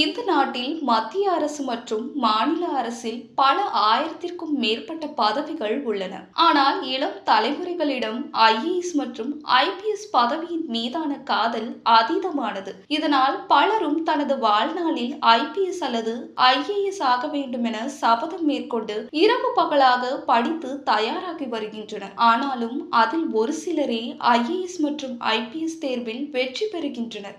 இந்த நாட்டில் மத்திய அரசு மற்றும் மாநில அரசில் பல ஆயிரத்திற்கும் மேற்பட்ட பதவிகள் உள்ளன. ஆனால் இளம் தலைமுறைகளிடம் ஐஏஎஸ் மற்றும் ஐபிஎஸ் பதவியின் மீதான காதல் அதீதமானது. இதனால் பலரும் தனது வாழ்நாளில் ஐபிஎஸ் அல்லது ஐஏஎஸ் ஆக வேண்டும் என சபதம் மேற்கொண்டு இரவு பகலாக படித்து தயாராகி வருகின்றனர். ஆனாலும் அதில் ஒரு சிலரே ஐஏஎஸ் மற்றும் ஐபிஎஸ் தேர்வில் வெற்றி பெறுகின்றனர்.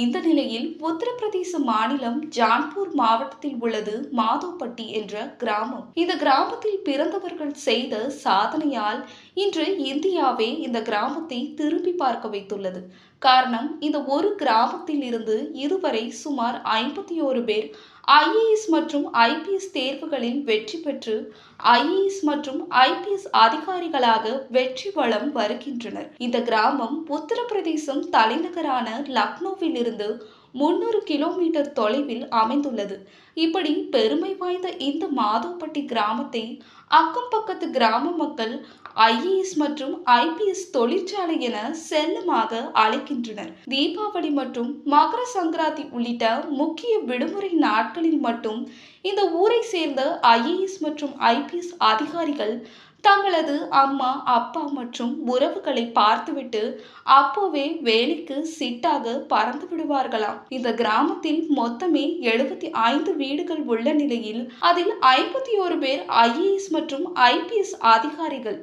இந்த நிலையில் உத்தரப்பிரதேச மாநிலம் ஜான்பூர் மாவட்டத்தில் உள்ளது மாதோப்பட்டி என்ற கிராமம். இந்த கிராமத்தில் பிறந்தவர்கள் செய்த சாதனையால் இன்று இந்தியாவே இந்த கிராமத்தை திரும்பி பார்க்க வைத்துள்ளது. காரணம் இந்த ஒரு கிராமத்தில் இருந்து இதுவரை சுமார் ஐம்பத்தி ஓரு பேர் ஐஏஎஸ் மற்றும் ஐபிஎஸ் தேர்வுகளில் வெற்றி பெற்று ஐஏஎஸ் மற்றும் ஐபிஎஸ் அதிகாரிகளாக வெற்றி வளம் வருகின்றனர். இந்த கிராமம் உத்தரப்பிரதேசம் தலைநகரான லக்னோவில் இருந்து முன்னூறு கிலோமீட்டர் தொலைவில் அமைந்துள்ளது. இப்படி பெருமை வாய்ந்த இந்த மாதோப்பட்டி கிராமத்தை அக்கம் பக்கத்து கிராம மக்கள் ஐஏஎஸ் மற்றும் ஐபிஎஸ் தொழிற்சாலை என செல்லமாக அழைக்கின்றனர். தீபாவளி மற்றும் மகர சங்கராந்தி உள்ளிட்ட முக்கிய விடுமுறை நாட்களில் மட்டும் இந்த ஊரை சேர்ந்த ஐஏஎஸ் மற்றும் ஐபிஎஸ் அதிகாரிகள் தங்களது அம்மா அப்பா மற்றும் உறவுகளை பார்த்துவிட்டு அப்போவே வேலைக்கு சிட்டாக பறந்து விடுவார்களாம். இந்த கிராமத்தில் மொத்தமே எழுபத்தி ஐந்து வீடுகள் உள்ள நிலையில் அதில் ஐம்பத்தி ஒரு பேர் ஐஏஎஸ் மற்றும் ஐபிஎஸ் அதிகாரிகள்.